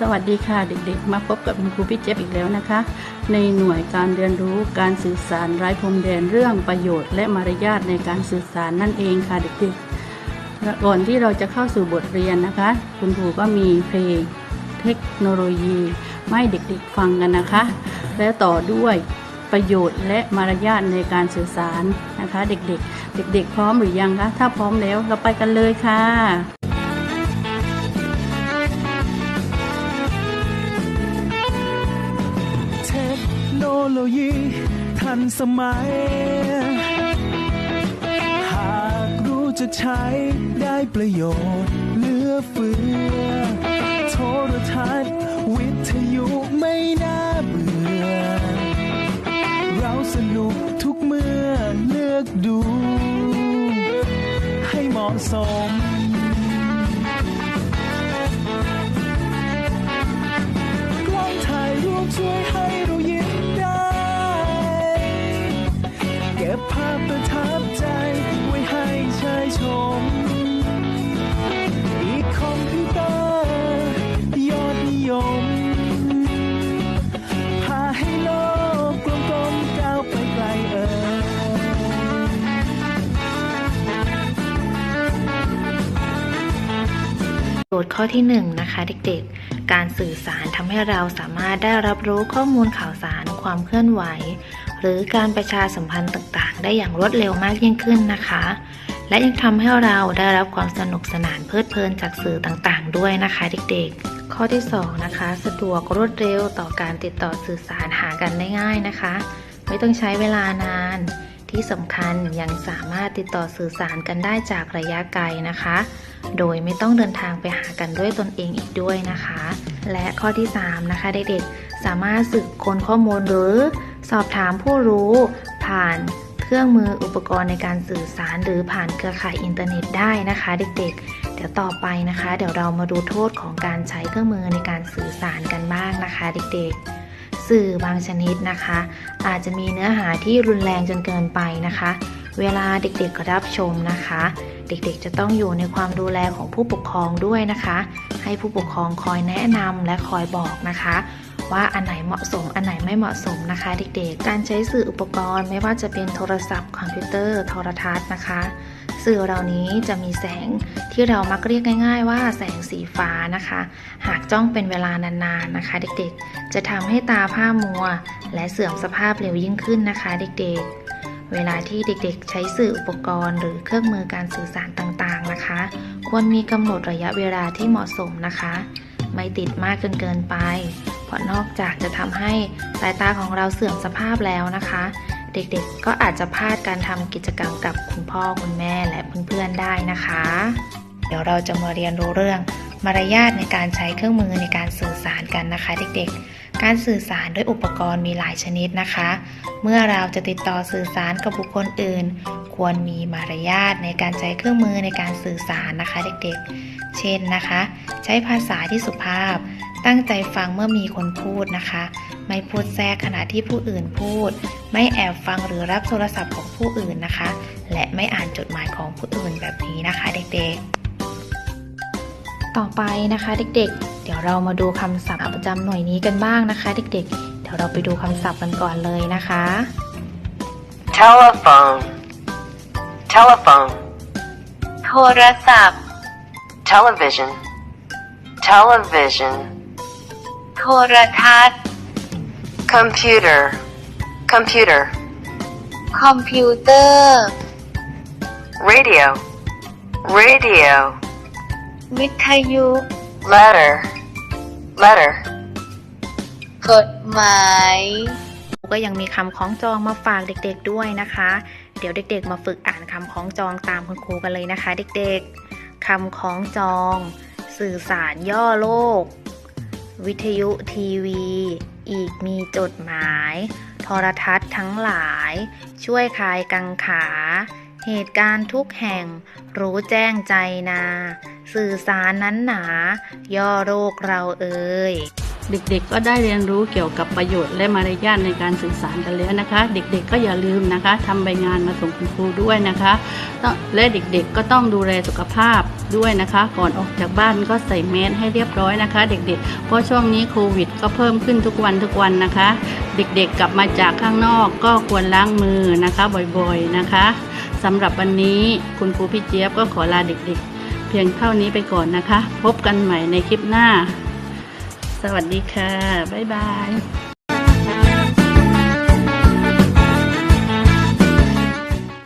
สวัสดีค่ะเด็กๆ มาพบกับคุณครูพี่เจี๊บอีกแล้วนะคะ ในหน่วยการเรียนรู้การสื่อสารไร้พรมแดนเรื่องประโยชน์ และมารยาทในการสื่อสารนั่นเองค่ะเด็กๆก่อนที่เราจะเข้าสู่บทเรียนนะคะ คุณครูก็มีเพลงเทคโนโลยีมาให้เด็กๆฟังกันนะคะ แล้วต่อด้วยประโยชน์และมารยาทในการสื่อสารนะคะ เด็กๆ เด็ก ๆ พร้อมหรือยังคะถ้าพร้อมแล้วเราไปกันเลยค่ะ โนโลยีทันสมัย หากรู้จะใช้ได้ประโยชน์เหลือเฟือ โทรทัศน์วิทยุไม่น่าเบื่อ เราสนุกทุกเมื่อเลือกดู ให้เหมาะสม โจทย์ข้อที่1นะคะเด็กๆ การสื่อสารทำให้เราสามารถได้รับรู้ข้อมูลข่าวสารความเคลื่อนไหว หรือการประชาสัมพันธ์ต่างๆ ได้อย่างรวดเร็วมากยิ่งขึ้นนะคะ และยังทำให้เราได้รับความสนุกสนานเพลิดเพลินจากสื่อต่างๆ ด้วยนะคะเด็กๆ ข้อที่2นะคะสะดวกรวดเร็วต่อการติดต่อสื่อสารหากันได้ง่ายนะคะ ไม่ต้องใช้เวลานาน ที่สำคัญยังสามารถติดต่อสื่อสารกันได้จากระยะไกลนะคะ โดยไม่ต้องเดินทางไปหากันด้วยตนเองอีกด้วยนะคะ และข้อที่ 3 นะคะเด็กๆ สามารถสืบค้นข้อมูลหรือ สอบถามผู้รู้ผ่านเครื่องมืออุปกรณ์ในการสื่อสารหรือผ่านเครือข่ายอินเทอร์เน็ตได้นะคะเด็กๆเดี๋ยวต่อไปนะคะ เดี๋ยวเรามาดูโทษของการใช้เครื่องมือในการสื่อสารกันบ้างนะคะ เด็กๆ สื่อบางชนิดนะคะ อาจจะมีเนื้อหาที่รุนแรงจนเกินไปนะคะ เวลาเด็กๆรับชมนะคะ เด็กๆจะต้องอยู่ในความดูแลของผู้ปกครองด้วยนะคะ ให้ผู้ปกครองคอยแนะนำและคอยบอกนะคะ ว่าอันไหนเหมาะสมอันไหนไม่เหมาะสมนะคะ เด็กๆ การใช้สื่ออุปกรณ์ไม่ว่าจะเป็นโทรศัพท์คอมพิวเตอร์โทรทัศน์นะคะ สื่อเหล่านี้จะมีแสงที่เรามักเรียกง่าย ๆ ว่าแสงสีฟ้านะคะ หากจ้องเป็นเวลานานๆนะคะ เด็กๆ จะทำให้ตาผ้ามัว และเสื่อมสภาพเร็วยิ่งขึ้นนะคะ เด็กๆเวลาที่เด็กๆ ใช้สื่ออุปกรณ์ หรือเครื่องมือการสื่อสารต่างๆนะคะ ควรมีกำหนดระยะเวลาที่เหมาะสมนะคะ ไม่ติดมากจนเกินไป เพราะนอกจากจะทำให้สายตาของเราเสื่อมสภาพแล้วนะคะ เด็กๆ ก็อาจจะพลาดการทำกิจกรรมกับคุณพ่อคุณแม่และเพื่อนๆได้นะคะ เดี๋ยวเราจะมาเรียนรู้เรื่องมารยาทในการใช้เครื่องมือในการสื่อสารกันนะคะ เด็กๆ การสื่อสารด้วยอุปกรณ์มีหลายชนิดนะคะ เมื่อเราจะติดต่อสื่อสารกับบุคคลอื่น ควรมีมารยาทในการใช้เครื่องมือในการสื่อสารนะคะ เด็กๆ เช่นนะคะ ใช้ภาษาที่สุภาพ ตั้งใจฟังเมื่อมีคนพูดนะคะ ไม่พูดแทรกขณะที่ผู้อื่นพูด ไม่แอบฟังหรือรับโทรศัพท์ของผู้อื่นนะคะ และไม่อ่านจดหมายของผู้อื่นแบบนี้นะคะเด็กๆ ต่อไปนะคะเด็กๆ เดี๋ยวเรามาดูคำศัพท์ประจำหน่วยนี้กันบ้างนะคะ เด็กๆ เดี๋ยวเราไปดูคำศัพท์กันก่อนเลยนะคะ telephone telephone โทรศัพท์ television television โทรทัศน์ computer computer คอมพิวเตอร์ radio radio วิทยุ letter letter กฎหมายก็ยังมีคำคล้องจองมาฝากเด็กๆด้วยนะคะ เดี๋ยวเด็กๆ มาฝึกอ่านคำคล้องจองตามคุณครูกันเลยนะคะ เด็กๆคำคล้องจอง สื่อสารย่อโลก วิทยุทีวี อีกมีจดหมาย โทรทัศน์ทั้งหลาย ช่วยคลายกังขา เหตุการณ์ทุกแห่ง รู้แจ้งใจนา สื่อสารนั้นหนา ย่อโรคเราเอ่ย เด็กๆก็ได้เรียนรู้เกี่ยวกับประโยชน์และมารยาทในการสื่อสารกันแล้วนะคะ เด็กๆก็อย่าลืมนะคะทำใบงานมาส่งคุณครูด้วยนะคะ และเด็กๆก็ต้องดูแลสุขภาพด้วยนะคะ ก่อนออกจากบ้านก็ใส่แมสให้เรียบร้อยนะคะ เด็กๆ เพราะช่วงนี้โควิด ก็เพิ่มขึ้นทุกวันทุกวันนะคะ เด็กๆกลับมาจากข้างนอกก็ควรล้างมือนะคะบ่อยๆนะคะสำหรับวันนี้คุณครูพี่เจี๊ยบก็ขอลาเด็กๆ เพียงเท่านี้ไปก่อนนะคะ พบกันใหม่ในคลิปหน้า สวัสดีค่ะ บ๊ายบาย